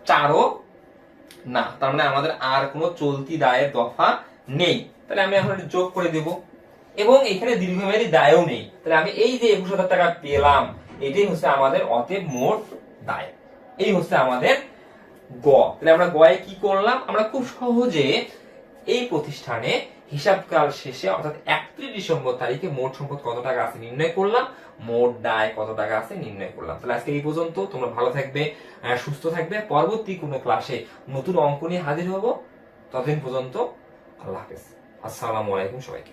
চারও না। তার মানে আমাদের আর কোনো চলতি দায়ের দফা নেই। তাহলে আমি এখন যোগ করে দেব। এবং এখানে দীর্ঘমেয়াদী দায়ও নেই। তাহলে আমি এই যে একুশ হাজার টাকা পেলাম, এটাই হচ্ছে আমাদের অতএব মোট দায়। এই হচ্ছে আমাদের গ। তাহলে আমরা গয়ে কি করলাম? আমরা খুব সহজে এই প্রতিষ্ঠানে হিসাবকাল শেষে, অর্থাৎ একত্রিশ ডিসেম্বর তারিখে মোট সম্পদ কত টাকা আছে নির্ণয় করলাম? মোট দায় কত টাকা আছে নির্ণয় করলাম। তাহলে আজকে এই পর্যন্ত। তোমরা ভালো থাকবে সুস্থ থাকবে। পরবর্তী কোনো ক্লাসে নতুন অঙ্ক নিয়ে হাজির হব। ততদিন পর্যন্ত আল্লাহ হাফেজ। আসসালামু আলাইকুম সবাইকে।